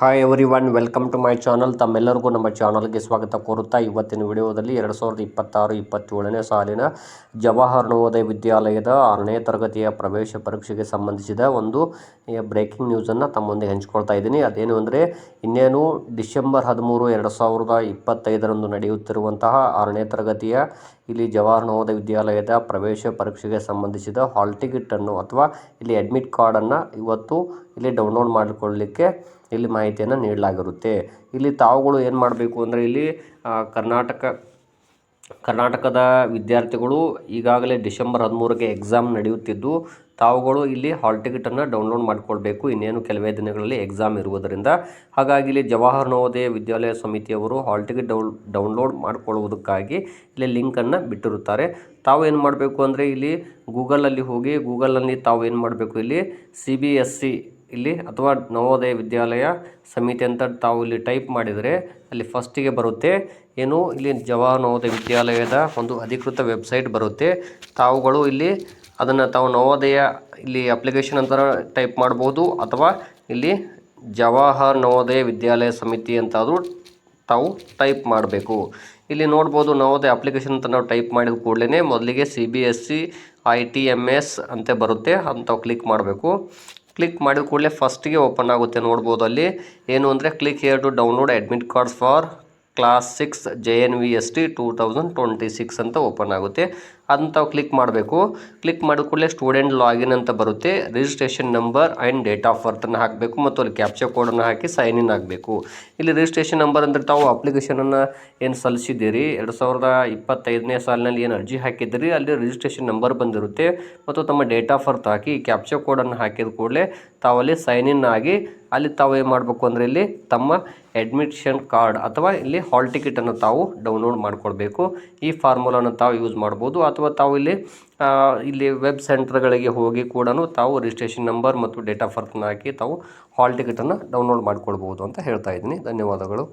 Hi everyone welcome to my channel ತಮ್ಮೆಲ್ಲರಿಗೂ ನಮ್ಮ ಚಾನಲ್ಗೆ ಸ್ವಾಗತ ಕೋರುತ್ತಾ ಇವತ್ತಿನ ವಿಡಿಯೋದಲ್ಲಿ ಎರಡು ಸಾವಿರದ ಇಪ್ಪತ್ತಾರು, ಇಪ್ಪತ್ತೇಳನೇ ಸಾಲಿನ ಜವಾಹರ್ ನವೋದಯ ವಿದ್ಯಾಲಯದ ಆರನೇ ತರಗತಿಯ ಪ್ರವೇಶ ಪರೀಕ್ಷೆಗೆ ಸಂಬಂಧಿಸಿದ ಒಂದು ಬ್ರೇಕಿಂಗ್ ನ್ಯೂಸನ್ನು ತಮ್ಮೊಂದಿಗೆ ಹಂಚ್ಕೊಳ್ತಾ ಇದ್ದೀನಿ. ಅದೇನು ಅಂದರೆ, ಇನ್ನೇನು ಡಿಸೆಂಬರ್ ಹದಿಮೂರು, ಎರಡು ಸಾವಿರದ ಇಪ್ಪತ್ತೈದರಂದು ನಡೆಯುತ್ತಿರುವಂತಹ ಆರನೇ ತರಗತಿಯ ಇಲ್ಲಿ ಜವಾಹರ್ ನವೋದಯ ವಿದ್ಯಾಲಯದ ಪ್ರವೇಶ ಪರೀಕ್ಷೆಗೆ ಸಂಬಂಧಿಸಿದ ಹಾಲ್ ಟಿಕೆಟನ್ನು ಅಥವಾ ಇಲ್ಲಿ ಅಡ್ಮಿಟ್ ಕಾರ್ಡನ್ನು ಇವತ್ತು ಇಲ್ಲಿ ಡೌನ್ಲೋಡ್ ಮಾಡಿಕೊಳ್ಳಲಿಕ್ಕೆ ಇಲ್ಲಿ ಮಾಹಿತಿಯನ್ನು ನೀಡಲಾಗಿರುತ್ತೆ. ಇಲ್ಲಿ ತಾವುಗಳು ಏನು ಮಾಡಬೇಕು ಅಂದರೆ ಇಲ್ಲಿ ಕರ್ನಾಟಕ, ಕರ್ನಾಟಕದ ವಿದ್ಯಾರ್ಥಿಗಳು ಈಗಾಗಲೇ ಡಿಸೆಂಬರ್ ಹದಿಮೂರಕ್ಕೆ ಎಕ್ಸಾಮ್ ನಡೆಯುತ್ತಿದ್ದು, ತಾವುಗಳು ಇಲ್ಲಿ ಹಾಲ್ ಟಿಕೆಟನ್ನು ಡೌನ್ಲೋಡ್ ಮಾಡಿಕೊಳ್ಬೇಕು. ಇನ್ನೇನು ಕೆಲವೇ ದಿನಗಳಲ್ಲಿ ಎಕ್ಸಾಮ್ ಇರುವುದರಿಂದ. ಹಾಗಾಗಿ ಇಲ್ಲಿ ಜವಾಹರ್ ನವೋದಯ ವಿದ್ಯಾಲಯ ಸಮಿತಿಯವರು ಹಾಲ್ ಟಿಕೆಟ್ ಡೌನ್ ಡೌನ್ಲೋಡ್ ಮಾಡಿಕೊಳ್ಳುವುದಕ್ಕಾಗಿ ಇಲ್ಲಿ ಲಿಂಕನ್ನು ಬಿಟ್ಟಿರುತ್ತಾರೆ. ತಾವು ಏನು ಮಾಡಬೇಕು ಅಂದರೆ ಇಲ್ಲಿ ಗೂಗಲಲ್ಲಿ ಹೋಗಿ ಗೂಗಲಲ್ಲಿ ತಾವು ಏನು ಮಾಡಬೇಕು ಇಲ್ಲಿ ಸಿ ಸಿ ಇಲ್ಲಿ ಅಥವಾ ನವೋದಯ ವಿದ್ಯಾಲಯ ಸಮಿತಿ ಅಂತ ತಾವು ಇಲ್ಲಿ ಟೈಪ್ ಮಾಡಿದರೆ ಅಲ್ಲಿ ಫಸ್ಟಿಗೆ ಬರುತ್ತೆ. ಏನು? ಇಲ್ಲಿ ಜವಾಹರ್ ನವೋದಯ ವಿದ್ಯಾಲಯದ ಒಂದು ಅಧಿಕೃತ ವೆಬ್ಸೈಟ್ ಬರುತ್ತೆ. ತಾವುಗಳು ಇಲ್ಲಿ ಅದನ್ನು ತಾವು ನವೋದಯ ಇಲ್ಲಿ ಅಪ್ಲಿಕೇಶನ್ ಅಂತ ಟೈಪ್ ಮಾಡ್ಬೋದು ಅಥವಾ ಇಲ್ಲಿ ಜವಾಹರ್ ನವೋದಯ ವಿದ್ಯಾಲಯ ಸಮಿತಿ ಅಂತಾದರೂ ತಾವು ಟೈಪ್ ಮಾಡಬೇಕು. ಇಲ್ಲಿ ನೋಡ್ಬೋದು ನವೋದಯ ಅಪ್ಲಿಕೇಶನ್ ಅಂತ ನಾವು ಟೈಪ್ ಮಾಡಿದ ಕೂಡಲೇ ಮೊದಲಿಗೆ C B S C I T M S ಅಂತ ಬರುತ್ತೆ ಅಂತ ಕ್ಲಿಕ್ ಮಾಡಬೇಕು. ಕ್ಲಿಕ್ ಮಾಡಿದ ಕೂಡಲೇ ಫಸ್ಟಿಗೆ ಓಪನ್ ಆಗುತ್ತೆ. ನೋಡ್ಬೋದು ಅಲ್ಲಿ. ಏನು ಅಂದರೆ click here to download admit cards for class six J N V S T two thousand twenty six ಅಂತ ಓಪನ್ ಆಗುತ್ತೆ. ಅದನ್ನ ತಾವು ಕ್ಲಿಕ್ ಮಾಡಬೇಕು. ಕ್ಲಿಕ್ ಮಾಡಿದ ಕೂಡಲೇ ಸ್ಟೂಡೆಂಟ್ ಲಾಗಿನ್ ಅಂತ ಬರುತ್ತೆ. Registration number and date of ಬರ್ತನ್ನು ಹಾಕಬೇಕು ಮತ್ತು ಅಲ್ಲಿ ಕ್ಯಾಪ್ಚರ್ ಕೋಡನ್ನು ಹಾಕಿ ಸೈನ್ ಇನ್ ಆಗಬೇಕು. ಇಲ್ಲಿ ರಿಜಿಸ್ಟ್ರೇಷನ್ ನಂಬರ್ ಅಂದರೆ ತಾವು ಅಪ್ಲಿಕೇಶನನ್ನು ಏನು ಸಲ್ಲಿಸಿದ್ದೀರಿ? ಎರಡು ಸಾವಿರದ ಇಪ್ಪತ್ತೈದನೇ ಸಾಲಿನಲ್ಲಿ ಏನು ಅರ್ಜಿ ಹಾಕಿದ್ದೀರಿ? ಅಲ್ಲಿ ರಿಜಿಸ್ಟ್ರೇಷನ್ ನಂಬರ್ ಬಂದಿರುತ್ತೆ. ಮತ್ತು ತಮ್ಮ ಡೇಟ್ ಆಫ್ ಬರ್ತ್ ಹಾಕಿ ಕ್ಯಾಪ್ಚರ್ ಕೋಡನ್ನು ಹಾಕಿದ ಕೂಡಲೇ ತಾವಲ್ಲಿ ಸೈನ್ ಇನ್ ಆಗಿ ಅಲ್ಲಿ ತಾವು ಏನು ಮಾಡಬೇಕು ಅಂದರೆ ಇಲ್ಲಿ ತಮ್ಮ ಅಡ್ಮಿಷನ್ ಕಾರ್ಡ್ ಅಥವಾ ಇಲ್ಲಿ ಹಾಲ್ ಟಿಕೆಟನ್ನು ತಾವು ಡೌನ್ಲೋಡ್ ಮಾಡಿಕೊಳ್ಬೇಕು. ಈ ಫಾರ್ಮುಲಾನ ತಾವು ಯೂಸ್ ಮಾಡ್ಬೋದು. ಅಥವಾ ತಾವು ಇಲ್ಲಿ ಇಲ್ಲಿ ವೆಬ್ ಸೆಂಟರ್ಗಳಿಗೆ ಹೋಗಿ ಕೂಡ ತಾವು ರಿಜಿಸ್ಟ್ರೇಷನ್ ನಂಬರ್ ಮತ್ತು ಡೇಟ್ ಆಫ್ ಬರ್ತ್ನ ಹಾಕಿ ತಾವು ಹಾಲ್ ಟಿಕೆಟನ್ನು ಡೌನ್ಲೋಡ್ ಮಾಡ್ಕೊಳ್ಬೋದು ಅಂತ ಹೇಳ್ತಾ ಇದ್ದೀನಿ. ಧನ್ಯವಾದಗಳು.